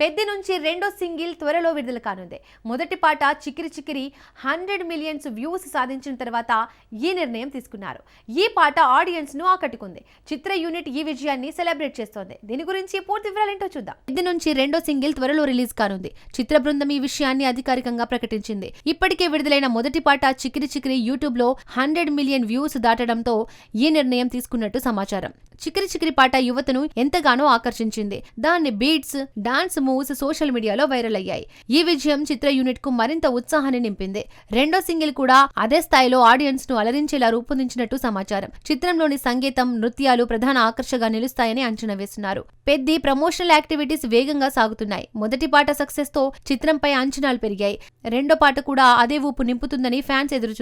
పెద్ద నుంచి రెండో సింగిల్ త్వరలో విడుదల కానుంది. మొదటి పాట Chikiri Chikiri hundred millions views సాధించిన తర్వాత ఈ నిర్ణయం తీసుకున్నారు. ఈ పాట ఆడియన్స్ను ఆకట్టుకుంది. చిత్ర యూనిట్ ఈ విజయాన్ని సెలబ్రేట్ చేస్తోంది. దీని గురించి పూర్తి వివరాలేంటో చూద్దాం. పెద్ద నుంచి రెండో సింగిల్ త్వరలో రిలీజ్ కానుంది. చిత్ర బృందం ఈ విషయాన్ని అధికారికంగా ప్రకటించింది. ఇప్పటికే విడుదలైన మొదటి పాట చికిరి చికిరి యూట్యూబ్లో హండ్రెడ్ మిలియన్ వ్యూస్ దాటడంతో ఈ నిర్ణయం తీసుకున్నట్టు సమాచారం. చికిరి చికిరి పాట యువతను ఎంతగానో ఆకర్షించింది. దాన్ని బీట్స్ డాన్స్ మూవ్స్ సోషల్ మీడియాలో వైరల్ అయ్యాయి. ఈ విజయం చిత్ర యూనిట్కు మరింత ఉత్సాహాన్ని నింపింది. రెండో సింగిల్ కూడా అదే స్థాయిలో ఆడియన్స్ను అలరించేలా రూపొందించినట్టు సమాచారం. చిత్రంలోని సంగీతం నృత్యాలు ప్రధాన ఆకర్షగా నిలుస్తాయని అంచనా వేస్తున్నారు. పెద్ది ప్రమోషనల్ యాక్టివిటీస్ వేగంగా సాగుతున్నాయి. మొదటి పాట సక్సెస్తో చిత్రంపై అంచనాలు పెరిగాయి. రెండో పాట కూడా అదే ఊపు నింపుతుందని ఫ్యాన్స్ ఎదురు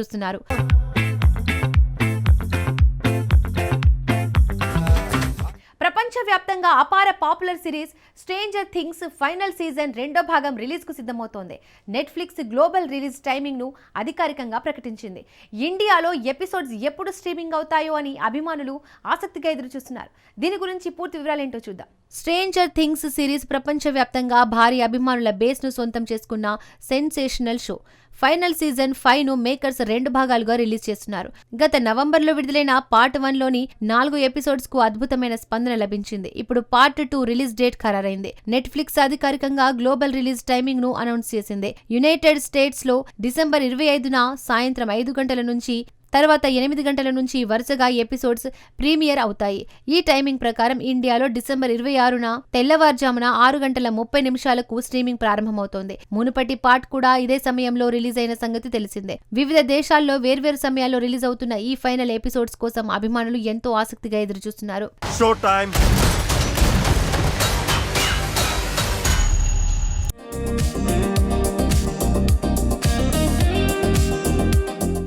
ప్రపంచవ్యాప్తంగా అపార popular series Stranger Things final season రెండో భాగం రిలీజ్కు సిద్ధమవుతోంది. నెట్ఫ్లిక్స్ గ్లోబల్ రిలీజ్ టైమింగ్ను అధికారికంగా ప్రకటించింది. ఇండియాలో ఎపిసోడ్స్ ఎప్పుడు స్ట్రీమింగ్ అవుతాయో అని అభిమానులు ఆసక్తిగా ఎదురుచూస్తున్నారు. దీని గురించి పూర్తి వివరాలు ఏంటో చూద్దాం. స్ట్రేంజర్ థింగ్స్ సిరీస్ ప్రపంచవ్యాప్తంగా భారీ అభిమానుల బేస్ను సొంతం చేసుకున్న సెన్సేషనల్ షో. ఫైనల్ సీజన్ ఫైవ్ను మేకర్స్ రెండు భాగాలుగా రిలీజ్ చేస్తున్నారు. గత నవంబర్లో విడుదలైన పార్ట్ వన్లోని నాలుగు ఎపిసోడ్స్కు అద్భుతమైన స్పందన లభించింది. ఇప్పుడు పార్ట్ టూ రిలీజ్ డేట్ ఖరారైంది. నెట్ఫ్లిక్స్ అధికారికంగా గ్లోబల్ రిలీజ్ టైమింగ్ను అనౌన్స్ చేసింది. యునైటెడ్ స్టేట్స్లో డిసెంబర్ ఇరవై ఐదున సాయంత్రం ఐదు గంటల నుంచి తర్వాత ఎనిమిది గంటల నుంచి వరుసగా ఎపిసోడ్స్ ప్రీమియర్ అవుతాయి. ఈ టైమింగ్ ప్రకారం ఇండియాలో డిసెంబర్ ఇరవై ఆరున తెల్లవారుజామున ఆరు గంటల ముప్పై నిమిషాలకు స్ట్రీమింగ్ ప్రారంభమవుతోంది. మునుపటి పార్ట్ కూడా ఇదే సమయంలో రిలీజ్ అయిన సంగతి తెలిసిందే. వివిధ దేశాల్లో వేర్వేరు సమయాల్లో రిలీజ్ అవుతున్న ఈ ఫైనల్ ఎపిసోడ్స్ కోసం అభిమానులు ఎంతో ఆసక్తిగా ఎదురుచూస్తున్నారు. Showtime.